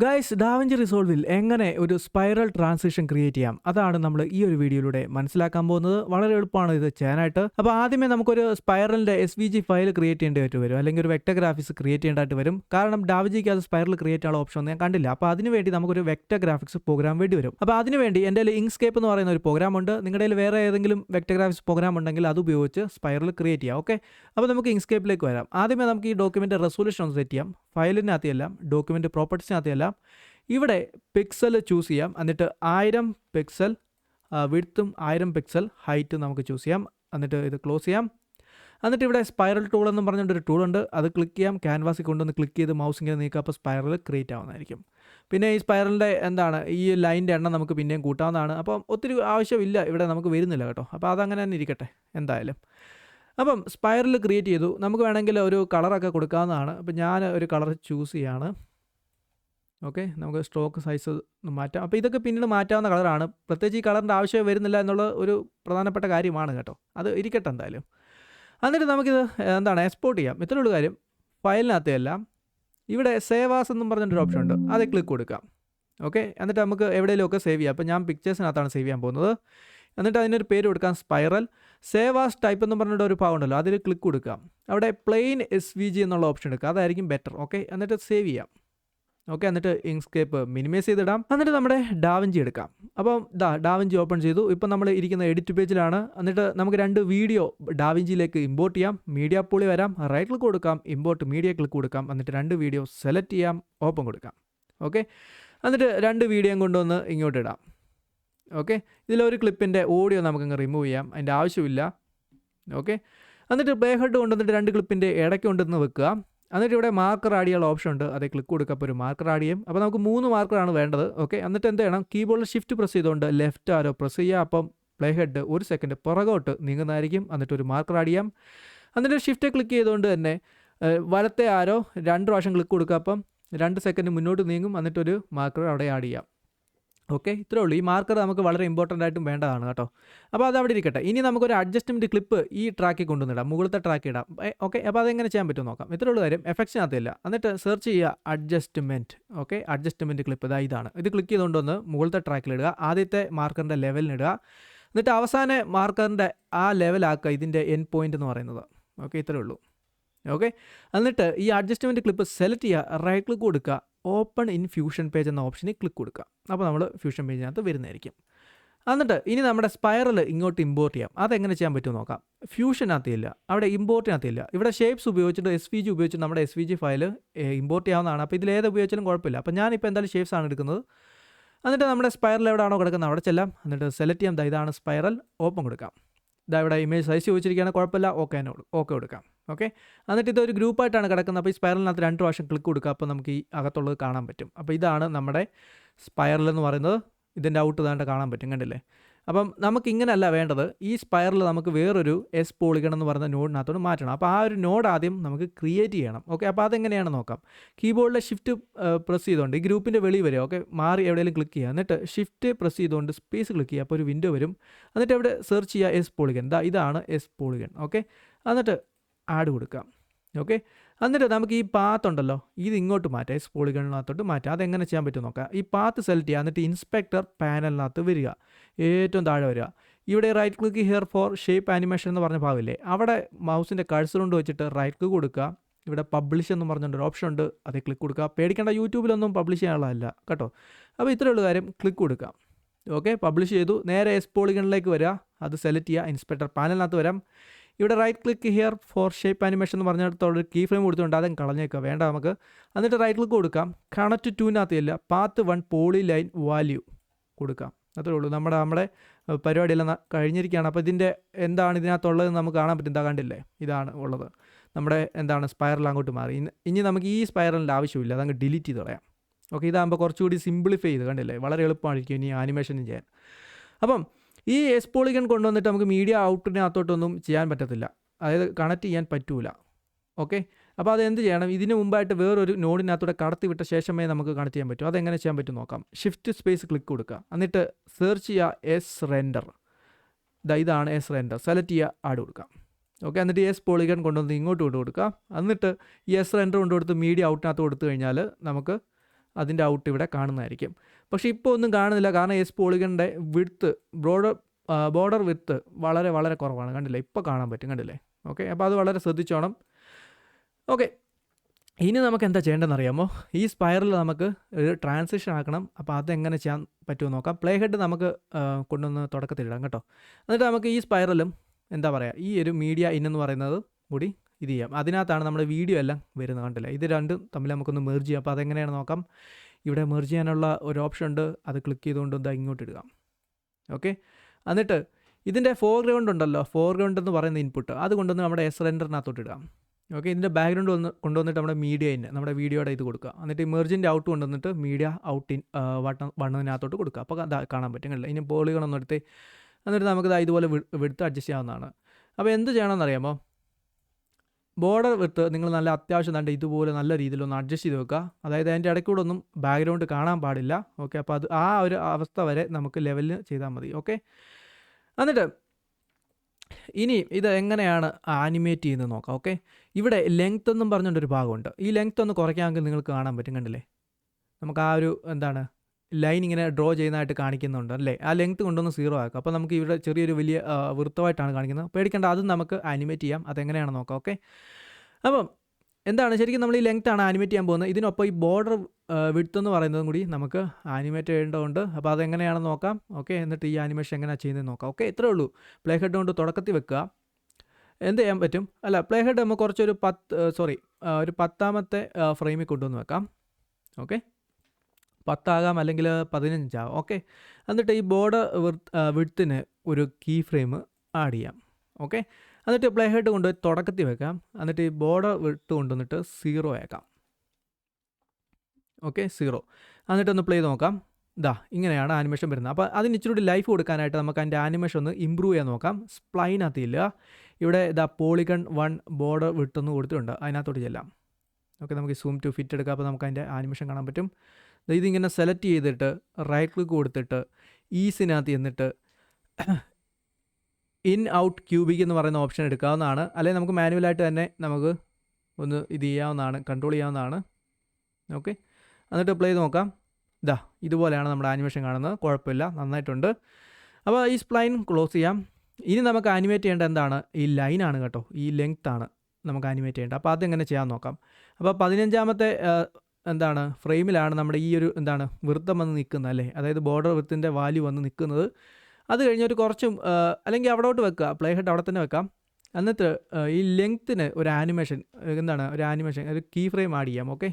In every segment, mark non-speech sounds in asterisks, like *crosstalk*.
Guys DaVinci റിസോൾവിൽ എങ്ങനെ ഒരു spiral transition create ചെയ്യാം? അതാണ് നമ്മൾ ഈ ഒരു വീഡിയോയിലൂടെ മനസ്സിലാക്കാൻ പോകുന്നത്. വളരെ എളുപ്പമാണ് ഇത് ചെയ്യാനായിട്ട്. അപ്പോൾ ആദ്യമേ നമുക്കൊരു സ്പൈറലിന്റെ S V G file create ചെയ്യേണ്ടി വരും അല്ലെങ്കിൽ ഒരു വെക്ടർ ഗ്രാഫിക്സ് ക്രിയേറ്റ് ചെയ്യേണ്ടതായിട്ട് വരും. കാരണം ഡാവജിക്ക് അത് സ്പൈറൽ ക്രിയേറ്റ് ചെയ്യാനുള്ള ഓപ്ഷൻ ഒന്നും ഞാൻ കണ്ടില്ല. അപ്പോൾ അതിനുവേണ്ടി നമുക്കൊരു വെക്ടർ ഗ്രാഫിക്സ് പ്രോഗ്രാം വേണ്ടി വരും. അപ്പോൾ അതിനുവേണ്ടി എന്റെ കയ്യിൽ ഇങ്സ്കേപ്പ് എന്ന് പറയുന്ന ഒരു പ്രോഗ്രാം ഉണ്ട്. നിങ്ങളുടെ കയ്യിൽ വേറെ ഏതെങ്കിലും വെക്ടർ ഗ്രാഫിക്സ് പ്രോഗ്രാം ഉണ്ടെങ്കിൽ അത് ഉപയോഗിച്ച് സ്പൈറൽ ക്രിയേറ്റ് ചെയ്യാം. ഓക്കെ അപ്പോൾ നമുക്ക് ഇങ്സ്കേപ്പിലേക്ക് വരാം. ആദ്യമേ നമുക്ക് ഈ ഡോക്യുമെന്റ് റെസൊല്യൂഷൻ ഒന്ന് സെറ്റ് ചെയ്യാം. ഫയലിനകത്തെല്ലാം ഡോക്യുമെന്റ് പ്രോപ്പർട്ടീസിനകത്തെല്ലാം ഇവിടെ പിക്സൽ ചൂസ് ചെയ്യാം. എന്നിട്ട് ആയിരം പിക്സൽ വിഡ്ത്തും ആയിരം പിക്സൽ ഹൈറ്റ് നമുക്ക് ചൂസ് ചെയ്യാം. എന്നിട്ട് ഇത് ക്ലോസ് ചെയ്യാം. എന്നിട്ട് ഇവിടെ സ്പൈറൽ ടൂൾ എന്ന് പറഞ്ഞിട്ട് ടൂൾ ഉണ്ട്. അത് ക്ലിക്ക് ചെയ്യാം. ക്യാൻവാസിൽ കൊണ്ടുവന്ന് ക്ലിക്ക് ചെയ്ത് മൗസ് ഇങ്ങനെ നീക്കുക. അപ്പോൾ സ്പൈറൽ ക്രിയേറ്റ് ആവുന്നതായിരിക്കും. പിന്നെ ഈ സ്പൈറലിന്റെ എന്താണ്? ഈ ലൈന്റെ എണ്ണം നമുക്ക് പിന്നെയും കൂട്ടാവുന്നതാണ്. അപ്പം ഒത്തിരി ആവശ്യമില്ല. ഇവിടെ നമുക്ക് വരുന്നില്ല കേട്ടോ. അപ്പോൾ അതങ്ങനെ തന്നെ ഇരിക്കട്ടെ. എന്തായാലും. അപ്പം സ്പൈറൽ ക്രിയേറ്റ് ചെയ്തു. നമുക്ക് വേണമെങ്കിൽ ഒരു കളറൊക്കെ കൊടുക്കാവുന്നതാണ്. അപ്പം ഞാൻ ഒരു കളർ ചൂസ് ചെയ്യാണ്. ഓക്കെ നമുക്ക് സ്ട്രോക്ക് സൈസ് മാറ്റാം. അപ്പോൾ ഇതൊക്കെ പിന്നീട് മാറ്റാവുന്ന കളറാണ് പ്രത്യേകിച്ച് ഈ കളറിന്റെ ആവശ്യം വരുന്നില്ല എന്നുള്ള ഒരു പ്രധാനപ്പെട്ട കാര്യമാണ് കേട്ടോ. അത് ഇരിക്കട്ടെ എന്തായാലും. എന്നിട്ട് നമുക്കിത് എന്താണ് എക്സ്പോർട്ട് ചെയ്യാം. ഇത്രയുള്ള കാര്യം. ഫയലിനകത്തെ എല്ലാം. ഇവിടെ സേവാസ് എന്നും പറഞ്ഞൊരു ഓപ്ഷൻ ഉണ്ട്. അത് ക്ലിക്ക് കൊടുക്കാം. ഓക്കെ എന്നിട്ട് നമുക്ക് എവിടെയെങ്കിലുമൊക്കെ സേവ് ചെയ്യാം. അപ്പോൾ ഞാൻ പിക്ചേഴ്സിനകത്താണ് സേവ് ചെയ്യാൻ പോകുന്നത്. എന്നിട്ട് അതിനൊരു പേര് കൊടുക്കാം സ്പൈറൽ സേവാസ് ടൈപ്പ് എന്ന് പറഞ്ഞിട്ട് ഒരു ഭാഗമുണ്ടല്ലോ അതിൽ ക്ലിക്ക് കൊടുക്കാം. അവിടെ പ്ലെയിൻ എസ് വി ജി എന്നുള്ള ഓപ്ഷൻ എടുക്കുക അതായിരിക്കും ബെറ്റർ ഓക്കെ എന്നിട്ട് സേവ് ചെയ്യാം. ഓക്കെ എന്നിട്ട് ഇങ്സ്കേപ്പ് മിനിമൈസ് ചെയ്തിടാം. എന്നിട്ട് നമ്മുടെ ഡാവഞ്ചി എടുക്കാം. അപ്പം ദാ ഡാവഞ്ചി ഓപ്പൺ ചെയ്തു. ഇപ്പം നമ്മൾ ഇരിക്കുന്ന എഡിറ്റ് പേജിലാണ് എന്നിട്ട് നമുക്ക് രണ്ട് വീഡിയോ ഡാവിഞ്ചിയിലേക്ക് ഇമ്പോർട്ട് ചെയ്യാം. മീഡിയ പൂളി വരാം. റൈറ്റ് ക്ലിക്ക് കൊടുക്കാം. ഇമ്പോർട്ട് മീഡിയ ക്ലിക്ക് കൊടുക്കാം. എന്നിട്ട് രണ്ട് വീഡിയോ സെലക്ട് ചെയ്യാം. ഓപ്പൺ കൊടുക്കാം. ഓക്കെ എന്നിട്ട് രണ്ട് വീഡിയോയും കൊണ്ടുവന്ന് ഇങ്ങോട്ട് ഇടാം. ഓക്കെ ഇതിലൊരു ക്ലിപ്പിന്റെ ഓഡിയോ നമുക്കങ്ങ് റിമൂവ് ചെയ്യാം. അതിന്റെ ആവശ്യമില്ല. ഓക്കെ എന്നിട്ട് പ്ലേ ഹെഡ് കൊണ്ടുവന്നിട്ട് രണ്ട് ക്ലിപ്പിന്റെ ഇടയ്ക്ക് കൊണ്ടുവന്ന് വെക്കുക. എന്നിട്ട് ഇവിടെ മാർക്കർ ആഡ് ചെയ്യാനുള്ള ഓപ്ഷൻ ഉണ്ട്. അതേ ക്ലിക്ക് കൊടുക്കുക. അപ്പോൾ ഒരു മാർക്കർ ആഡ് ചെയ്യും. അപ്പോൾ നമുക്ക് മൂന്ന് മാർക്കറാണ് വേണ്ടത്. ഓക്കെ എന്നിട്ട് എന്ത് ചെയ്യണം? കീബോർഡിൽ ഷിഫ്റ്റ് പ്രസ് ചെയ്തുകൊണ്ട് ലെഫ്റ്റ് ആരോ പ്രസ് ചെയ്യുക. അപ്പം പ്ലേ ഹെഡ് ഒരു സെക്കൻഡ് പുറകോട്ട് നീങ്ങുന്നതായിരിക്കും. എന്നിട്ട് ഒരു മാർക്കർ ആഡ് ചെയ്യാം. എന്നിട്ട് ഷിഫ്റ്റ് ക്ലിക്ക് ചെയ്തുകൊണ്ട് തന്നെ വലത്തെ ആരോ രണ്ട് പ്രാവശ്യം ക്ലിക്ക് കൊടുക്കുക. അപ്പം രണ്ട് സെക്കൻഡ് മുന്നോട്ട് നീങ്ങും. എന്നിട്ടൊരു മാർക്കർ അവിടെ ആഡ് ചെയ്യാം. ഓക്കെ? ഇത്രേ ഉള്ളൂ. ഈ മാർക്കർ നമുക്ക് വളരെ ഇമ്പോർട്ടന്റ് ആയിട്ടും വേണ്ടതാണ് കേട്ടോ. അപ്പോൾ അത് അവിടെ ഇരിക്കട്ടെ. ഇനി നമുക്കൊരു അഡ്ജസ്റ്റ്മെന്റ് ക്ലിപ്പ് ഈ ട്രാക്കിൽ കൊണ്ടുവന്നിടാം. മുകളിലത്തെ ട്രാക്ക് ഇടാം. ഓക്കെ? അപ്പോൾ അതെങ്ങനെ ചെയ്യാൻ പറ്റും നോക്കാം. ഇത്രേ ഉള്ളൂ കാര്യം. എഫക്ട്സിനകത്തില്ല എന്നിട്ട് സെർച്ച് ചെയ്യുക അഡ്ജസ്റ്റ്മെന്റ് ഓക്കെ? അഡ്ജസ്റ്റ്മെന്റ് ക്ലിപ്പ് ഇതാ ഇതാണ്. ഇത് ക്ലിക്ക് ചെയ്തുകൊണ്ട് ചെയ്തുകൊണ്ടൊന്ന് മുകളിലത്തെ ട്രാക്കിലിടുക ആദ്യത്തെ മാർക്കറിന്റെ ലെവലിനിടുക എന്നിട്ട് അവസാന മാർക്കറിന്റെ ആ ലെവലാക്കുക ഇതിന്റെ എൻ പോയിന്റ് എന്ന് പറയുന്നത്. ഓക്കെ? ഇത്രേ ഉള്ളൂ. ഓക്കെ എന്നിട്ട് ഈ അഡ്ജസ്റ്റ്മെന്റ് ക്ലിപ്പ് സെലക്ട് ചെയ്യുക റൈറ്റ് ക്ലിക്ക് കൊടുക്കുക ഓപ്പൺ ഇൻ ഫ്യൂഷൻ പേജ് എന്ന ഓപ്ഷനിൽ ക്ലിക്ക് കൊടുക്കുക അപ്പോൾ നമ്മൾ ഫ്യൂഷൻ പേജിനകത്ത് വരുന്നതായിരിക്കും. എന്നിട്ട് ഇനി നമ്മുടെ സ്പൈറൽ ഇങ്ങോട്ട് ഇമ്പോർട്ട് ചെയ്യാം. അതെങ്ങനെ ചെയ്യാൻ പറ്റുമോ നോക്കാം. ഫ്യൂഷനകത്തില്ല അവിടെ ഇമ്പോർട്ടിനകത്തില്ല ഇവിടെ ഷേപ്സ് ഉപയോഗിച്ചിട്ട് എസ് വി ജി ഉപയോഗിച്ചിട്ട് നമ്മുടെ S V G file import ചെയ്യാവുന്നതാണ്. അപ്പോൾ ഇതിൽ ഏത് ഉപയോഗിച്ചാലും കുഴപ്പമില്ല. അപ്പോൾ ഞാനിപ്പോൾ എന്തായാലും ഷേപ്സ് ആണ് എടുക്കുന്നത്. എന്നിട്ട് നമ്മുടെ സ്പൈറൽ എവിടെയാണോ കിടക്കുന്നത് അവിടെ ചെല്ലാം. എന്നിട്ട് സെലക്ട് ചെയ്യാം. ഇതാണ് സ്പൈറൽ ഓപ്പൺ കൊടുക്കാം. ഇതാ ഇവിടെ ഇമേജ് സൈസ് ചോദിച്ചിരിക്കുകയാണ്. കുഴപ്പമില്ല. ഓക്കെ തന്നെ ഓക്കെ കൊടുക്കാം. ഓക്കെ? എന്നിട്ട് ഇതൊരു ഗ്രൂപ്പായിട്ടാണ് കിടക്കുന്നത്. അപ്പോൾ ഈ സ്പൈറലിനകത്ത് രണ്ട് പ്രാവശ്യം ക്ലിക്ക് കൊടുക്കുക. അപ്പോൾ നമുക്ക് ഈ അകത്തുള്ളത് കാണാൻ പറ്റും. അപ്പോൾ ഇതാണ് നമ്മുടെ സ്പൈറൽ എന്ന് പറയുന്നത്. ഇതിന്റെ ഔട്ട് ഇതാണ്ട് കാണാൻ പറ്റും. കണ്ടില്ലേ? അപ്പം നമുക്ക് ഇങ്ങനെയല്ല വേണ്ടത്. ഈ സ്പൈറൽ നമുക്ക് വേറൊരു എസ് പോളിഗൺ എന്ന് പറയുന്ന നോഡിനകത്തോട് മാറ്റണം. അപ്പോൾ ആ ഒരു നോഡ് ആദ്യം നമുക്ക് ക്രിയേറ്റ് ചെയ്യണം. ഓക്കെ? അപ്പോൾ അതെങ്ങനെയാണ് നോക്കാം? കീബോർഡിലെ ഷിഫ്റ്റ് പ്രസ് ചെയ്തുകൊണ്ട് ഈ ഗ്രൂപ്പിന്റെ വെളി വരെ ഓക്കെ? മാറി എവിടെയെങ്കിലും ക്ലിക്ക് ചെയ്യുക. എന്നിട്ട് ഷിഫ്റ്റ് പ്രസ് ചെയ്തുകൊണ്ട് സ്പേസ് ക്ലിക്ക് ചെയ്യുക. അപ്പോൾ ഒരു വിൻഡോ വരും. എന്നിട്ട് അവിടെ സെർച്ച് ചെയ്യുക എസ് പോളിഗൺ. ദാ ഇതാണ് എസ് പോളിഗൺ. ഓക്കെ? എന്നിട്ട് ആഡ് കൊടുക്കാം ഓക്കെ എന്നിട്ട് നമുക്ക് ഈ പാത്ത് ഉണ്ടല്ലോ ഇത് ഇങ്ങോട്ട് മാറ്റാം. എസ് പോളിഗണിനകത്തോട്ട് മാറ്റാം. അതെങ്ങനെ ചെയ്യാൻ പറ്റും നോക്കാം. ഈ പാത്ത് സെലക്ട് ചെയ്യുക. എന്നിട്ട് ഇൻസ്പെക്ടർ പാനലിനകത്ത് വരിക. ഏറ്റവും താഴെ വരിക. ഇവിടെ right click here for shape animation എന്ന് പറഞ്ഞ ഭാഗമില്ലേ? അവിടെ മൗസിന്റെ കഴ്സർ കൊണ്ട് വെച്ചിട്ട് റൈറ്റ് ക്ലിക്ക് കൊടുക്കുക. ഇവിടെ പബ്ലിഷ് എന്ന് പറഞ്ഞൊരു ഓപ്ഷൻ ഉണ്ട്. അതിൽ ക്ലിക്ക് കൊടുക്കുക. പേടിക്കേണ്ട യൂട്യൂബിലൊന്നും പബ്ലിഷ് ചെയ്യാനുള്ളതല്ല. കേട്ടോ? അപ്പോൾ ഇത്രയുള്ള കാര്യം. ക്ലിക്ക് കൊടുക്കാം ഓക്കെ പബ്ലിഷ് ചെയ്തു. നേരെ എസ് പോളിഗണിലേക്ക് വരിക. അത് സെലക്ട് ചെയ്യുക. ഇൻസ്പെക്ടർ പാനലിനകത്ത് വരാം. ഇവിടെ right click here for shape animation എന്ന് പറഞ്ഞിടത്തോട് കീ ഫ്രെയിം കൊടുത്തുകൊണ്ട് അതും കളഞ്ഞേക്കുക വേണ്ട നമുക്ക്. എന്നിട്ട് റൈറ്റ് ക്ലിക്ക് കൊടുക്കാം. കണക്ട് ടൂവിനകത്ത് ഇല്ല. Path one polyline value കൊടുക്കാം. അത്രേ ഉള്ളൂ. നമ്മുടെ നമ്മുടെ പരിപാടിയെല്ലാം കഴിഞ്ഞിരിക്കുകയാണ്. അപ്പോൾ ഇതിന്റെ എന്താണ് ഇതിനകത്തുള്ളത് നമുക്ക് കാണാൻ പറ്റും. ഇതാ കണ്ടില്ലേ? ഇതാണ് ഉള്ളത്. നമ്മുടെ എന്താണ് സ്പൈറൽ അങ്ങോട്ട് മാറി. ഇനി നമുക്ക് ഈ സ്പൈറലിന്റെ ആവശ്യമില്ല. അതങ്ങ് ഡിലീറ്റ് ചെയ്ത് കളയാം. ഓക്കെ ഇതാകുമ്പോൾ കുറച്ചുകൂടി സിംപ്ലിഫൈ ചെയ്ത്. കണ്ടില്ലേ? വളരെ എളുപ്പമായിരിക്കും ഇനി ആനിമേഷനും ചെയ്യാൻ. അപ്പം ഈ എസ് പോളിഗൺ കൊണ്ടുവന്നിട്ട് നമുക്ക് മീഡിയ ഔട്ടിനകത്തോട്ടൊന്നും ചെയ്യാൻ പറ്റത്തില്ല. അതായത് കണക്ട് ചെയ്യാൻ പറ്റൂല. ഓക്കെ അപ്പോൾ അത് എന്ത് ചെയ്യണം? ഇതിന് മുമ്പായിട്ട് വേറൊരു നോഡിനകത്തൂടെ കടത്തി വിട്ട ശേഷമേ നമുക്ക് കണക്ട് ചെയ്യാൻ പറ്റൂ. അതെങ്ങനെ ചെയ്യാൻ പറ്റും നോക്കാം. ഷിഫ്റ്റ് സ്പേസ് ക്ലിക്ക് കൊടുക്കുക. എന്നിട്ട് സെർച്ച് ചെയ്യുക എസ് റെൻഡർ ഇതാണ് എസ് റെൻഡർ സെലക്ട് ചെയ്യുക ആഡ് കൊടുക്കുക ഓക്കെ എന്നിട്ട് എസ് പോളിഗൺ കൊണ്ടുവന്ന് ഇങ്ങോട്ട് കൊണ്ട് കൊടുക്കുക. എന്നിട്ട് ഈ എസ് റെൻഡർ കൊണ്ട് കൊടുത്ത് മീഡിയ ഔട്ടിനകത്ത് കൊടുത്തു കഴിഞ്ഞാൽ നമുക്ക് അതിന്റെ ഔട്ട് ഇവിടെ കാണുന്നതായിരിക്കും. പക്ഷേ ഇപ്പോൾ ഒന്നും കാണുന്നില്ല. കാരണം എസ് പോളിഗണിന്റെ വിടുത്ത് ബ്രോഡർ ബോർഡർ വിത്ത് വളരെ വളരെ കുറവാണ്. കണ്ടില്ലേ? ഇപ്പോൾ കാണാൻ പറ്റും. കണ്ടില്ലേ? ഓക്കെ? അപ്പോൾ അത് വളരെ ശ്രദ്ധിച്ചോണം. ഓക്കെ. ഇനി നമുക്ക് എന്താ ചെയ്യേണ്ടതെന്ന് അറിയാമോ? ഈ സ്പൈറൽ നമുക്ക് ഒരു ട്രാൻസിഷൻ ആക്കണം. അപ്പോൾ അതെങ്ങനെ ചെയ്യാൻ പറ്റുമോ നോക്കാം. പ്ലേ ഹെഡ് നമുക്ക് കൊണ്ടുവന്ന് തുടക്കത്തിലിടാം കേട്ടോ. എന്നിട്ട് നമുക്ക് ഈ സ്പൈറലും എന്താ പറയുക? ഈ ഒരു മീഡിയ ഇൻ എന്ന് പറയുന്നത് കൂടി ഇത് ചെയ്യാം. അതിനകത്താണ് നമ്മുടെ വീഡിയോ എല്ലാം വരുന്നത് കണ്ടില്ലേ? ഇത് രണ്ടും തമ്മിൽ നമുക്കൊന്ന് മെർജ് ചെയ്യാം. അപ്പോൾ അതെങ്ങനെയാണ് നോക്കാം. ഇവിടെ മെർജ് ചെയ്യാനുള്ള ഒരു ഓപ്ഷൻ ഉണ്ട്. അത് ക്ലിക്ക് ചെയ്തുകൊണ്ട് ഇതാ ഇങ്ങോട്ട് ഇടുക. ഓക്കെ എന്നിട്ട് ഇതിന്റെ ഫോർഗ്രൗണ്ട് ഉണ്ടല്ലോ. ഫോർഗ്രൗണ്ട് എന്ന് പറയുന്ന ഇൻപുട്ട് അത് കൊണ്ടുവന്ന് നമ്മുടെ എസ് റെൻഡറിനകത്തോട്ട് ഇടാം. ഓക്കെ ഇതിന്റെ ബാക്ക്ഗ്രൗണ്ട് വന്ന് കൊണ്ടുവന്നിട്ട് നമ്മുടെ മീഡിയ ഇൻ നമ്മുടെ വീഡിയോയുടെ ഇത് കൊടുക്കുക. എന്നിട്ട് ഇമർജന്റ് ഔട്ട് കൊണ്ടുവന്നിട്ട് മീഡിയ ഔട്ട് ഇൻ വട്ടം വണ്ണതിനകത്തോട്ട് കൊടുക്കുക. അപ്പോൾ കാണാൻ പറ്റും കണ്ടില്ല? ഇനി പോളികളൊന്നും എടുത്ത് എന്നിട്ട് നമുക്ക് ഇതാ ഇതുപോലെ വിടുത്ത് അഡ്ജസ്റ്റ് ചെയ്യാവുന്നതാണ്. അപ്പോൾ എന്ത് ചെയ്യണമെന്ന് അറിയാമോ ബോർഡർ വിട്ട് നിങ്ങൾ നല്ല അത്യാവശ്യം തണ്ട് ഇതുപോലെ നല്ല രീതിയിലൊന്ന് അഡ്ജസ്റ്റ് ചെയ്ത് വെക്കുക. അതായത് അതിന്റെ ഇടയ്ക്കൂടെ ഒന്നും ബാക്ക്ഗ്രൗണ്ട് കാണാൻ പാടില്ല. ഓക്കെ അപ്പോൾ അത് ആ ഒരു അവസ്ഥ വരെ നമുക്ക് ലെവലിൽ ചെയ്താൽ മതി. ഓക്കെ എന്നിട്ട് ഇനി ഇത് എങ്ങനെയാണ് ആനിമേറ്റ് ചെയ്യുന്നത് നോക്കാം. ഓക്കെ ഇവിടെ ലെങ്ത് എന്നും പറഞ്ഞുകൊണ്ടൊരു ഭാഗമുണ്ട്. ഈ ലെങ്ത് ഒന്ന് കുറയ്ക്കാമെങ്കിൽ നിങ്ങൾക്ക് കാണാൻ പറ്റും. കണ്ടില്ലേ? നമുക്ക് ആ ഒരു എന്താണ് ലൈൻ ഇങ്ങനെ ഡ്രോ ചെയ്യുന്നതായിട്ട് കാണിക്കുന്നുണ്ട് അല്ലേ? ആ ലെങ്ത് കൊണ്ടൊന്ന് സീറോ ആക്കുക. അപ്പോൾ നമുക്ക് ഇവിടെ ചെറിയൊരു വലിയ വൃത്തമായിട്ടാണ് കാണിക്കുന്നത്. പേടിക്കേണ്ട അതും നമുക്ക് ആനിമേറ്റ് ചെയ്യാം. അതെങ്ങനെയാണ് നോക്കാം ഓക്കെ? അപ്പം എന്താണ് ശരിക്കും നമ്മൾ ഈ ലെങ്ത് ആണ് ആനിമേറ്റ് ചെയ്യാൻ പോകുന്നത്. ഇതിനൊപ്പം ഈ ബോർഡർ വിഡ്ത്ത് എന്ന് പറയുന്നതും കൂടി നമുക്ക് ആനിമേറ്റ് ചെയ്യേണ്ടതുണ്ട്. അപ്പോൾ അതെങ്ങനെയാണെന്ന് നോക്കാം ഓക്കെ? എന്നിട്ട് ഈ ആനിമേഷൻ എങ്ങനെയാണ് ചെയ്യുന്നത് നോക്കാം ഓക്കെ? ഇത്രേ ഉള്ളൂ. പ്ലേ ഹെഡ് കൊണ്ട് തുടക്കത്തിൽ വെക്കുക. എന്ത് ചെയ്യാൻ പറ്റും? അല്ല പ്ലേ ഹെഡ് നമുക്ക് കുറച്ചൊരു പത്ത് സോറി ഒരു പത്താമത്തെ ഫ്രെയിമിൽ കൊണ്ടുവന്ന് വെക്കാം ഓക്കെ? പത്താകാം അല്ലെങ്കിൽ പതിനഞ്ചാകാം ഓക്കെ? എന്നിട്ട് ഈ ബോർഡർ വിഡ്ത്തിന് ഒരു കീ ഫ്രെയിം ആഡ് ചെയ്യാം. ഓക്കെ? എന്നിട്ട് പ്ലേ ഹെഡ് കൊണ്ടുപോയി തുടക്കത്തിൽ വെക്കാം. എന്നിട്ട് ഈ ബോർഡർ വിട്ട് കൊണ്ടുവന്നിട്ട് സീറോ ആക്കാം ഓക്കെ? സീറോ. എന്നിട്ടൊന്ന് പ്ലേ ചെയ്ത് നോക്കാം. ഇതാ ഇങ്ങനെയാണ് ആനിമേഷൻ വരുന്നത്. അപ്പോൾ അതിന് ഇച്ചിരി ലൈഫ് കൊടുക്കാനായിട്ട് നമുക്ക് അതിന്റെ ആനിമേഷൻ ഒന്ന് ഇമ്പ്രൂവ് ചെയ്യാൻ നോക്കാം. സ്പ്ലൈനകത്തില്ല ഇവിടെ ഇതാ പോളിഗൺ വൺ ബോർഡർ വിട്ടൊന്ന് കൊടുത്തിട്ടുണ്ട്. അതിനകത്തോട്ട് ചെല്ലാം. ഓക്കെ? നമുക്ക് സൂം ടു ഫിറ്റ് എടുക്കാം. അപ്പോൾ നമുക്ക് അതിന്റെ ആനിമേഷൻ കാണാൻ പറ്റും. ഇതിങ്ങനെ സെലക്ട് ചെയ്തിട്ട് റൈറ്റ് ക്ലിക്ക് കൊടുത്തിട്ട് ഈസിനകത്ത് എന്നിട്ട് ഇൻ ഔട്ട് ക്യൂബിക് എന്ന് പറയുന്ന ഓപ്ഷൻ എടുക്കാവുന്നതാണ്. അല്ലെങ്കിൽ നമുക്ക് മാനുവലായിട്ട് തന്നെ നമുക്ക് ഒന്ന് ഇത് ചെയ്യാവുന്നതാണ് കൺട്രോൾ ചെയ്യാവുന്നതാണ്. ഓക്കെ എന്നിട്ട് പ്ലേ ചെയ്ത് നോക്കാം. ഇതാ ഇതുപോലെയാണ് നമ്മുടെ ആനിമേഷൻ കാണുന്നത്. കുഴപ്പമില്ല നന്നായിട്ടുണ്ട്. അപ്പോൾ ഈ സ്പ്ലൈൻ ക്ലോസ് ചെയ്യാം. ഇനി നമുക്ക് ആനിമേറ്റ് ചെയ്യേണ്ട എന്താണ്? ഈ ലൈനാണ് കേട്ടോ. ഈ ലെങ്ത്താണ് നമുക്ക് ആനിമേറ്റ് ചെയ്യേണ്ടത്. അപ്പോൾ അതെങ്ങനെ ചെയ്യാൻ നോക്കാം. അപ്പോൾ പതിനഞ്ചാമത്തെ എന്താണ് ഫ്രെയിമിലാണ് നമ്മുടെ ഈ ഒരു എന്താണ് വൃത്തം വന്ന് നിൽക്കുന്നത് അല്ലേ? അതായത് ബോർഡർ വൃത്തിന്റെ വാല്യൂ വന്ന് നിൽക്കുന്നത്. അത് കഴിഞ്ഞ് ഒരു കുറച്ചും അല്ലെങ്കിൽ അവിടോട്ട് വെക്കുക പ്ലേ ഹെഡ് അവിടെ തന്നെ വെക്കാം. എന്നിട്ട് ഈ ലെങ്ത്തിന് ഒരു ആനിമേഷൻ എന്താണ് ഒരു ആനിമേഷൻ ഒരു കീ ഫ്രെയിം ആഡ് ചെയ്യാം ഓക്കെ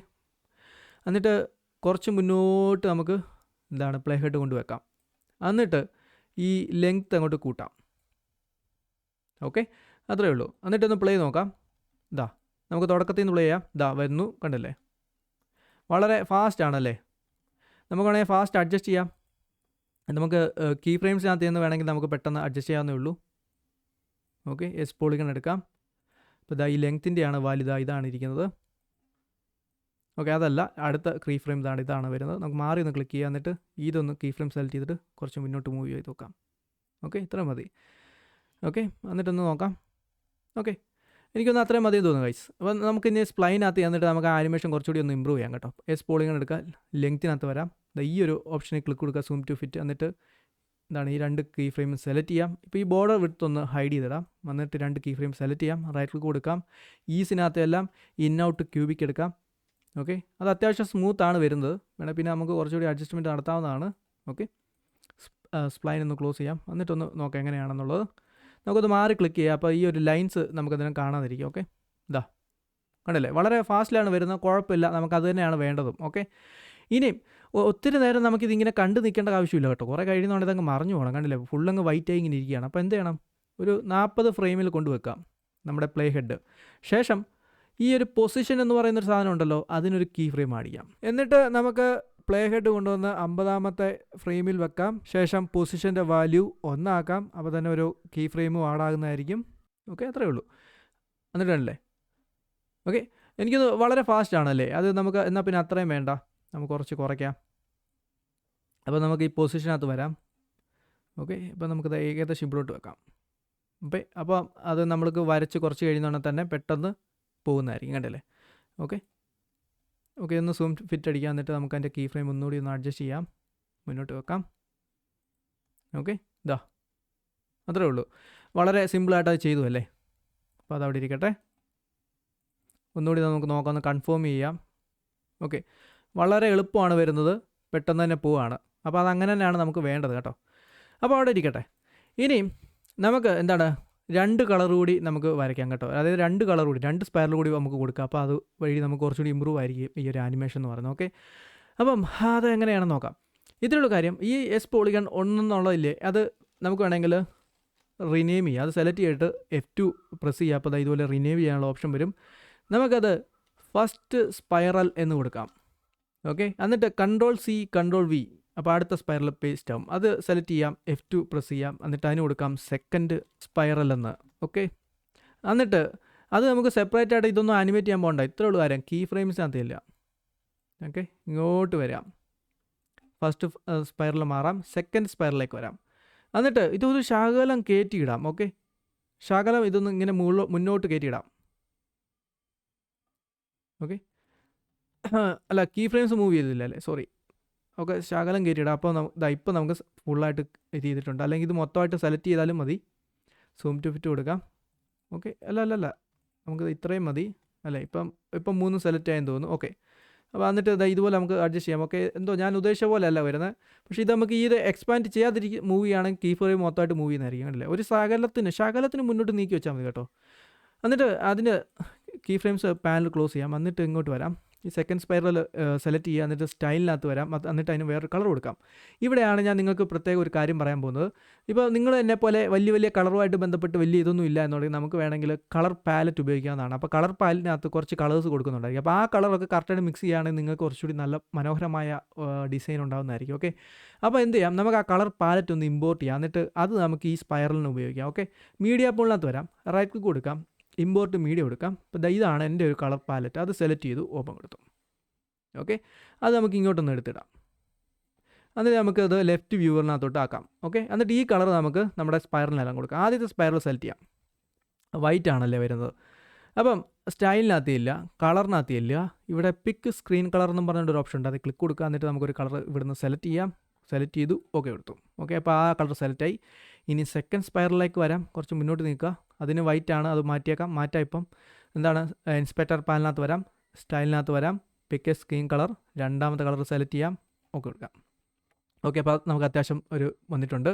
എന്നിട്ട് കുറച്ച് മുന്നോട്ട് നമുക്ക് എന്താണ് പ്ലേ ഹെഡ് കൊണ്ട് വെക്കാം. എന്നിട്ട് ഈ ലെങ്ത്ത് അങ്ങോട്ട് കൂട്ടാം. ഓക്കെ അത്രയേ ഉള്ളൂ. എന്നിട്ടൊന്ന് പ്ലേ നോക്കാം. ഇതാ നമുക്ക് തുടക്കത്തിൽ നിന്ന് പ്ലേ ചെയ്യാം. ഇതാ വരുന്നു കണ്ടില്ലേ? വളരെ ഫാസ്റ്റ് ആണല്ലേ? നമുക്ക് വേണമെങ്കിൽ ഫാസ്റ്റ് അഡ്ജസ്റ്റ് ചെയ്യാം. നമുക്ക് കീ ഫ്രെയിംസിനകത്ത് നിന്ന് വേണമെങ്കിൽ നമുക്ക് പെട്ടെന്ന് അഡ്ജസ്റ്റ് ചെയ്യാവുന്നേ ഉള്ളൂ. ഓക്കെ എസ് പോളിഗൺ എടുക്കാം. അപ്പോൾ ഇതാ ഈ ലെങ്ത്തിന്റെയാണ് വാലിത ഇതാണ് ഇരിക്കുന്നത്. ഓക്കെ അതല്ല അടുത്ത കീ ഫ്രെയിം ഇതാണ് ഇതാണ് വരുന്നത്. നമുക്ക് മാറി ഒന്ന് ക്ലിക്ക് ചെയ്യുക എന്നിട്ട് ഇതൊന്ന് കീ ഫ്രെയിം സെലക്ട് ചെയ്തിട്ട് കുറച്ച് മുന്നോട്ട് മൂവ് ചെയ്ത് നോക്കാം. ഓക്കെ ഇത്ര മതി. ഓക്കെ എന്നിട്ടൊന്ന് നോക്കാം. ഓക്കെ എനിക്കൊന്ന് അത്രയും മതി തോന്നുന്നു ഗൈസ് അപ്പം നമുക്ക് ഇനി സ്പ്ലൈനകത്ത് ചെന്നിട്ട് നമുക്ക് ആനിമേഷൻ കുറച്ചുകൂടി ഒന്ന് ഇമ്പ്രൂവ് ചെയ്യാം കേട്ടോ. എസ് പോളിങ്ങനെ എടുക്കുക ലെങ്ത്തിനകത്ത് വരാം. ഈ ഒരു ഓപ്ഷനിൽ ക്ലിക്ക് കൊടുക്കുക സൂം ടു ഫിറ്റ് എന്നിട്ട് എന്താണ് ഈ രണ്ട് കീ ഫ്രെയിം സെലക്ട് ചെയ്യാം. ഇപ്പോൾ ഈ ബോർഡർ വിട്ട് ഒന്ന് ഹൈഡ് ചെയ്തിടാം. വന്നിട്ട് രണ്ട് കീ ഫ്രെയിം സെലക്ട് ചെയ്യാം. റൈറ്റ് ക്ലിക്ക് കൊടുക്കാം. ഈസിനകത്ത് എല്ലാം ഇൻ ഔട്ട് ക്യൂബിക്ക് എടുക്കാം. ഓക്കെ അത് അത്യാവശ്യം സ്മൂത്ത് ആണ് വരുന്നത്. വേണേൽ പിന്നെ നമുക്ക് കുറച്ചുകൂടി അഡ്ജസ്റ്റ്മെന്റ് നടത്താവുന്നതാണ്. ഓക്കെ സ്പ്ലൈൻ ഒന്ന് ക്ലോസ് ചെയ്യാം. എന്നിട്ടൊന്ന് നോക്കാം എങ്ങനെയാണെന്നുള്ളത്. നമുക്കൊന്ന് മാറി ക്ലിക്ക് ചെയ്യാം. അപ്പോൾ ഈ ഒരു ലൈൻസ് നമുക്കതിനെ കാണാതിരിക്കും. ഓക്കെ ഇതാ കണ്ടില്ലേ? വളരെ ഫാസ്റ്റിലാണ് വരുന്നത്. കുഴപ്പമില്ല. നമുക്കത് തന്നെയാണ് വേണ്ടതും. ഓക്കെ ഇനിയും ഒത്തിരി നേരം നമുക്കിതിങ്ങനെ കണ്ടു നിൽക്കേണ്ട ആവശ്യമില്ല കേട്ടോ. കുറേ കഴിയുന്നതുകൊണ്ട് ഇതങ്ങ് മറിഞ്ഞു പോകണം. കണ്ടില്ലേ? ഫുള്ളങ്ങ് വൈറ്റ് ആയി ഇങ്ങനെ ഇരിക്കുകയാണ്. അപ്പോൾ എന്ത് ചെയ്യണം? ഒരു നാൽപ്പത് ഫ്രെയിമിൽ കൊണ്ടുവെക്കാം നമ്മുടെ പ്ലേ ഹെഡ് ശേഷം ഈ ഒരു പൊസിഷൻ എന്ന് പറയുന്നൊരു സാധനം ഉണ്ടല്ലോ. അതിനൊരു കീ ഫ്രെയിം അടിക്കാം. എന്നിട്ട് നമുക്ക് പ്ലേ ഹെഡ് കൊണ്ടുവന്ന് അമ്പതാമത്തെ ഫ്രെയിമിൽ വെക്കാം. ശേഷം പൊസിഷന്റെ വാല്യൂ ഒന്നാക്കാം. അപ്പോൾ തന്നെ ഒരു കീ ഫ്രെയിമും ആഡാകുന്നതായിരിക്കും ഓക്കെ അത്രയേ ഉള്ളൂ. എന്നിട്ടല്ലേ ഓക്കെ എനിക്കത് വളരെ ഫാസ്റ്റ് ആണല്ലേ? അത് നമുക്ക് എന്നാൽ പിന്നെ അത്രയും വേണ്ട. നമുക്ക് കുറച്ച് കുറയ്ക്കാം. അപ്പോൾ നമുക്ക് ഈ പൊസിഷനകത്ത് വരാം. ഓക്കെ ഇപ്പോൾ നമുക്കത് ഏകദേശം ഇവിടോട്ട് വെക്കാം. ഓക്കെ അപ്പോൾ അത് നമ്മൾക്ക് വരച്ച് കുറച്ച് കഴിയുന്നതുകൊണ്ട് തന്നെ പെട്ടെന്ന് പോകുന്നതായിരിക്കും. കണ്ടല്ലേ? ഓക്കെ ഓക്കെ ഒന്ന് സൂം ഫിറ്റ് അടിക്കാം എന്നിട്ട് നമുക്ക് അതിന്റെ കീ ഫ്രെയിം ഒന്നുകൂടി ഒന്ന് അഡ്ജസ്റ്റ് ചെയ്യാം. മുന്നോട്ട് വെക്കാം. ഓക്കെ ഇതാ അത്രേ ഉള്ളൂ. വളരെ സിമ്പിളായിട്ട് അത് ചെയ്തു അല്ലേ? അപ്പോൾ അവിടെ ഇരിക്കട്ടെ. ഒന്നുകൂടി നമുക്ക് നോക്കാം ഒന്ന് കൺഫേം ചെയ്യാം. ഓക്കെ വളരെ എളുപ്പമാണ് വരുന്നത്. പെട്ടെന്ന് തന്നെ പോവാണ്. അപ്പോൾ അത് അങ്ങനെ തന്നെയാണ് നമുക്ക് വേണ്ടത് കേട്ടോ. അപ്പോൾ അവിടെ ഇരിക്കട്ടെ. ഇനിയും നമുക്ക് എന്താണ്? രണ്ട് കളർ കൂടി നമുക്ക് വരയ്ക്കാം കേട്ടോ. അതായത് രണ്ട് കളർ കൂടി രണ്ട് സ്പൈറൽ കൂടി നമുക്ക് കൊടുക്കാം. അപ്പോൾ അത് വഴി നമുക്ക് കുറച്ചുകൂടി ഇമ്പ്രൂവ് ആയിരിക്കും ഈ ഒരു ആനിമേഷൻ എന്ന് പറയുന്നത്. ഓക്കെ അപ്പം അത് എങ്ങനെയാണെന്ന് നോക്കാം. ഇതിലുള്ള കാര്യം ഈ എസ് പോളിഗൺ ഒന്നെന്നുള്ളതില്ലേ അത് നമുക്ക് വേണമെങ്കിൽ റിനേം ചെയ്യാം. അത് സെലക്ട് ചെയ്തിട്ട് എഫ് ടു പ്രസ് ചെയ്യുക അപ്പോൾ ഇതുപോലെ റിനേം ചെയ്യാനുള്ള ഓപ്ഷൻ വരും. നമുക്കത് ഫസ്റ്റ് സ്പൈറൽ എന്ന് കൊടുക്കാം. ഓക്കെ എന്നിട്ട് കൺട്രോൾ സി കൺട്രോൾ വി അപ്പോൾ അടുത്ത സ്പൈറൽ പേസ്റ്റ് ആവും. അത് സെലക്ട് ചെയ്യാം. എഫ് ടു പ്രസ് ചെയ്യാം. എന്നിട്ട് അതിന് കൊടുക്കാം സെക്കൻഡ് സ്പൈറൽ എന്ന്. ഓക്കെ എന്നിട്ട് അത് നമുക്ക് സെപ്പറേറ്റ് ആയിട്ട് ഇതൊന്നും ആനിമേറ്റ് ചെയ്യാൻ പോകണ്ട. ഇത്രേ ഉള്ളൂ കാര്യം. കീ ഫ്രെയിംസിനകത്ത് ഇല്ല. ഓക്കെ ഇങ്ങോട്ട് വരാം. ഫസ്റ്റ് സ്പൈറൽ മാറാം. സെക്കൻഡ് സ്പൈറലിലേക്ക് വരാം. എന്നിട്ട് ഇതൊരു ശകലം കയറ്റിയിടാം ഓക്കെ ശകലം ഇതൊന്ന് ഇങ്ങനെ മുകളിലോ മുന്നോട്ട് കയറ്റിയിടാം ഓക്കെ *clears throat* അല്ല കീ ഫ്രെയിംസ് മൂവ് ചെയ്തില്ല അല്ലേ? സോറി ഓക്കെ ശകലം കയറ്റിയിടാം. അപ്പോൾ ഇതാ ഇപ്പോൾ നമുക്ക് ഫുള്ളായിട്ട് ചെയ്തിട്ടുണ്ട്. അല്ലെങ്കിൽ ഇത് മൊത്തമായിട്ട് സെലക്ട് ചെയ്താലും മതി. സൂം ടു ഫിറ്റ് കൊടുക്കാം. ഓക്കെ. അല്ല അല്ല അല്ല. നമുക്ക് ഇത്രയും മതി. അല്ലേ? ഇപ്പം ഇപ്പം മൂന്ന് സെലക്ട് ആയെന്ന് തോന്നുന്നു. ഓക്കെ. അപ്പോൾ എന്നിട്ട് ഇതാ ഇതുപോലെ നമുക്ക് അഡ്ജസ്റ്റ് ചെയ്യാം. ഓക്കെ. എന്തോ ഞാൻ ഉദ്ദേശിച്ച പോലെ അല്ല വരുന്നത്. പക്ഷേ ഇത് നമുക്ക് ഈ ഇത് എക്സ്പാൻഡ് ചെയ്യാതിരിക്കും മൂവ് ചെയ്യുകയാണെങ്കിൽ കീ ഫ്രെയിം മൊത്തമായിട്ട് മൂവ് ചെയ്യുന്നതായിരിക്കും. കണ്ടില്ലേ ഒരു ശകലത്തിന് ശകലത്തിന് മുന്നോട്ട് നീക്കി വെച്ചാൽ മതി കേട്ടോ. എന്നിട്ട് അതിന്റെ കീ ഫ്രെയിംസ് പാനൽ ക്ലോസ് ചെയ്യാം. എന്നിട്ട് ഇങ്ങോട്ട് വരാം. ഈ സെക്കൻഡ് സ്പൈറൽ സെലക്ട് ചെയ്യുക എന്നിട്ട് സ്റ്റൈലിനകത്ത് വരാം. എന്നിട്ട് അതിന് വേറൊരു കളർ കൊടുക്കാം. ഇവിടെയാണ് ഞാൻ നിങ്ങൾക്ക് പ്രത്യേക ഒരു കാര്യം പറയാൻ പോകുന്നത്. ഇപ്പോൾ നിങ്ങൾ എന്നെ പോലെ വലിയ വലിയ കളറുമായിട്ട് ബന്ധപ്പെട്ട് വലിയ ഇതൊന്നും ഇല്ല എന്നുണ്ടെങ്കിൽ നമുക്ക് വേണമെങ്കിൽ കളർ പാലറ്റ് ഉപയോഗിക്കാവുന്നതാണ്. അപ്പോൾ കളർ പാലറ്റിനകത്ത് കുറച്ച് കളേഴ്സ് കൊടുക്കുന്നുണ്ടായിരിക്കും. അപ്പോൾ ആ കളറൊക്കെ കറക്റ്റായിട്ട് മിക്സ് ചെയ്യുകയാണെങ്കിൽ നിങ്ങൾക്ക് കുറച്ചുകൂടി നല്ല മനോഹരമായ ഡിസൈൻ ഉണ്ടാകുന്നതായിരിക്കും ഓക്കെ അപ്പോൾ എന്ത് ചെയ്യാം? നമുക്ക് ആ കളർ പാലറ്റ് ഒന്ന് ഇമ്പോർട്ട് ചെയ്യാം. എന്നിട്ട് അത് നമുക്ക് ഈ സ്പൈറലിന് ഉപയോഗിക്കാം. ഓക്കെ മീഡിയ പോളിനകത്ത് വരാം. റൈറ്റ് ക്ലിക്ക് കൊടുക്കാം. ഇമ്പോർട്ട് മീഡിയ കൊടുക്കാം അപ്പോൾ ഇതാണ് എന്റെ ഒരു കളർ പാലറ്റ് അത് സെലക്ട് ചെയ്തു ഓപ്പൺ കൊടുത്തു. ഓക്കെ അത് നമുക്ക് ഇങ്ങോട്ടൊന്ന് എടുത്തിടാം. എന്നിട്ട് നമുക്ക് അത് ലെഫ്റ്റ് വ്യൂവറിനകത്തോട്ട് ആക്കാം. ഓക്കെ എന്നിട്ട് ഈ കളർ നമുക്ക് നമ്മുടെ സ്പൈറലിനെല്ലാം കൊടുക്കാം. ആദ്യത്തെ സ്പൈറൽ സെലക്ട് ചെയ്യാം. വൈറ്റ് ആണല്ലേ വരുന്നത്. അപ്പം സ്റ്റൈലിനകത്ത് ഇല്ല കളറിനകത്ത് ഇല്ല. ഇവിടെ പിക്ക് സ്ക്രീൻ കളർ എന്നും പറഞ്ഞൊരു ഓപ്ഷൻ ഉണ്ട്. അത് ക്ലിക്ക് കൊടുക്കുക. എന്നിട്ട് നമുക്കൊരു കളർ ഇവിടുന്ന് സെലക്ട് ചെയ്യാം. സെലക്ട് ചെയ്തു ഓക്കെ കൊടുത്തു. ഓക്കെ അപ്പോൾ ആ കളർ സെലക്റ്റായി ഇനി സെക്കൻഡ് സ്പൈറലിലേക്ക് വരാം. കുറച്ച് മുന്നോട്ട് നിൽക്കുക അതിന് വൈറ്റ് ആണ് അത് മാറ്റിയേക്കാം. മാറ്റാം ഇപ്പം. എന്താണ്? ഇൻസ്പെക്ടർ പാനലിനകത്ത് വരാം. സ്റ്റൈലിനകത്ത് വരാം. പിക്ക് സ്ക്രീൻ കളർ രണ്ടാമത്തെ കളർ സെലക്ട് ചെയ്യാം. ഓക്കെ കൊടുക്കാം. ഓക്കെ അപ്പോൾ നമുക്ക് അത്യാവശ്യം ഒരു വന്നിട്ടുണ്ട്.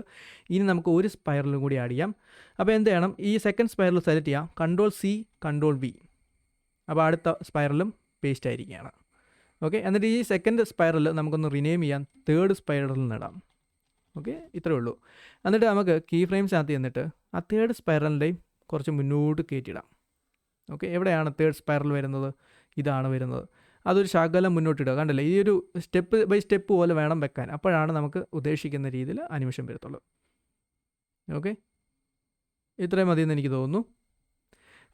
ഇനി നമുക്ക് ഒരു സ്പൈറലും കൂടി ആഡ് ചെയ്യാം. അപ്പോൾ എന്ത് ചെയ്യണം? ഈ സെക്കൻഡ് സ്പൈറൽ സെലക്ട് ചെയ്യാം. കൺട്രോൾ സി കൺട്രോൾ വി അപ്പോൾ അടുത്ത സ്പൈറലും പേസ്റ്റ് ആയിരിക്കുകയാണ്. ഓക്കെ എന്നിട്ട് ഈ സെക്കൻഡ് സ്പൈറൽ നമുക്കൊന്ന് റിനെയിം ചെയ്യാം. തേർഡ് സ്പൈറലിൽ നിന്നിടാം. ഓക്കെ ഇത്രയേ ഉള്ളൂ. എന്നിട്ട് നമുക്ക് കീ ഫ്രെയിംസിനകത്ത് ചെന്നിട്ട് ആ തേർഡ് സ്പൈറലിന്റെയും കുറച്ച് മുന്നോട്ട് കയറ്റിയിടാം. ഓക്കെ എവിടെയാണ് തേർഡ് സ്പൈറൽ വരുന്നത്? ഇതാണ് വരുന്നത്. അതൊരു ശകലം മുന്നോട്ടിടുക കണ്ടില്ലേ? ഈ ഒരു സ്റ്റെപ്പ് ബൈ സ്റ്റെപ്പ് പോലെ വേണം വെക്കാൻ. അപ്പോഴാണ് നമുക്ക് ഉദ്ദേശിക്കുന്ന രീതിയിൽ അനിമേഷൻ വരത്തുള്ളൂ. ഓക്കെ ഇത്രയും മതിയെന്ന് എനിക്ക് തോന്നുന്നു.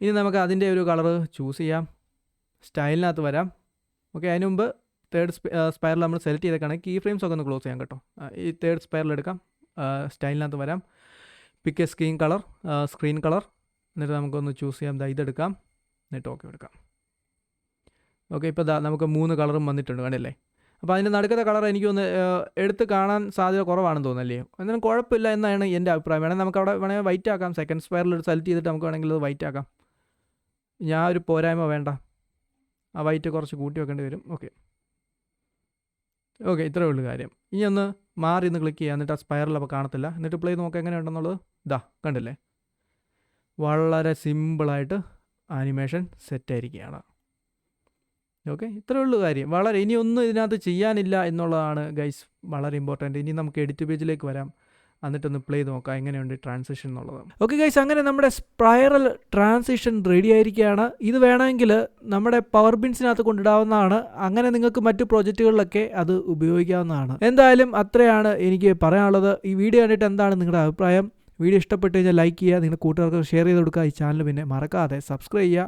ഇനി നമുക്ക് അതിന്റെ ഒരു കളറ് ചൂസ് ചെയ്യാം. സ്റ്റൈലിനകത്ത് വരാം. ഓക്കെ അതിന് മുമ്പ് തേർഡ് സ്പൈറൽ നമ്മൾ സെലക്ട് ചെയ്തേക്കാണെങ്കിൽ കീ ഫ്രെയിംസ് ഒക്കെ ഒന്ന് ക്ലോസ് ചെയ്യാം കേട്ടോ. ഈ തേർഡ് സ്പയറിൽ എടുക്കാം. സ്റ്റൈലിനകത്ത് വരാം. Pick a screen colour screen colour എന്നിട്ട് നമുക്കൊന്ന് ചൂസ് ചെയ്യാം. ദാ ഇതെടുക്കാം. എന്നിട്ട് ഓക്കെ എടുക്കാം. ഓക്കെ ഇപ്പോൾ ദാ നമുക്ക് മൂന്ന് കളറും വന്നിട്ടുണ്ട്. കണ്ടില്ലേ? അപ്പോൾ അതിന്റെ നടുക്കത്തെ കളർ എനിക്കൊന്ന് എടുത്ത് കാണാൻ സാധ്യത കുറവാണെന്ന് തോന്നുന്നല്ലേ? എന്നാലും കുഴപ്പമില്ല എന്നാണ് എന്റെ അഭിപ്രായം. വേണമെങ്കിൽ നമുക്ക് അവിടെ വേണമെങ്കിൽ വൈറ്റ് ആക്കാം സെക്കൻഡ് സ്പയറിൽ സെലക്ട് ചെയ്തിട്ട് നമുക്ക് വേണമെങ്കിൽ അത് വൈറ്റ് ആക്കാം. ഞാൻ ഒരു പോരായ്മ വേണ്ട. വൈറ്റ് കുറച്ച് കൂട്ടി വെക്കേണ്ടി വരും. ഓക്കെ ഓക്കെ ഇത്രയേ ഉള്ളൂ കാര്യം. ഇനി ഒന്ന് മാറി ഒന്ന് ക്ലിക്ക് ചെയ്യുക. എന്നിട്ട് ആ സ്പൈറൽ അപ്പോൾ കാണത്തില്ല. എന്നിട്ട് പ്ലേ നോക്കാം എങ്ങനെയുണ്ടെന്നുള്ളത്. ഇതാ കണ്ടില്ലേ? വളരെ സിമ്പിളായിട്ട് ആനിമേഷൻ സെറ്റായിരിക്കുകയാണ് ഓക്കെ ഇത്രയേ ഉള്ളൂ കാര്യം. വളരെ ഇനി ഒന്നും ഇതിനകത്ത് ചെയ്യാനില്ല എന്നുള്ളതാണ് ഗൈസ് വളരെ ഇമ്പോർട്ടന്റ് ഇനി നമുക്ക് എഡിറ്റ് പേജിലേക്ക് വരാം. എന്നിട്ടൊന്ന് പ്ലേ ചെയ്ത് നോക്കാം എങ്ങനെയുണ്ട് ട്രാൻസിഷൻ എന്നുള്ളത്. ഓക്കെ ഗൈസ് അങ്ങനെ നമ്മുടെ സ്പൈറൽ ട്രാൻസിഷൻ റെഡി ആയിരിക്കുകയാണ്. ഇത് വേണമെങ്കിൽ നമ്മുടെ പവർ ബിൻസിനകത്ത് കൊണ്ടിടാവുന്നതാണ്. അങ്ങനെ നിങ്ങൾക്ക് മറ്റു പ്രോജക്റ്റുകളിലൊക്കെ അത് ഉപയോഗിക്കാവുന്നതാണ്. എന്തായാലും അത്രയാണ് എനിക്ക് പറയാനുള്ളത്. ഈ വീഡിയോ കണ്ടിട്ട് എന്താണ് നിങ്ങളുടെ അഭിപ്രായം? വീഡിയോ ഇഷ്ടപ്പെട്ട് കഴിഞ്ഞാൽ ലൈക്ക് ചെയ്യുക നിങ്ങളുടെ കൂട്ടുകാർക്ക് ഷെയർ ചെയ്ത് കൊടുക്കുക. ഈ ചാനൽ പിന്നെ മറക്കാതെ സബ്സ്ക്രൈബ് ചെയ്യുക.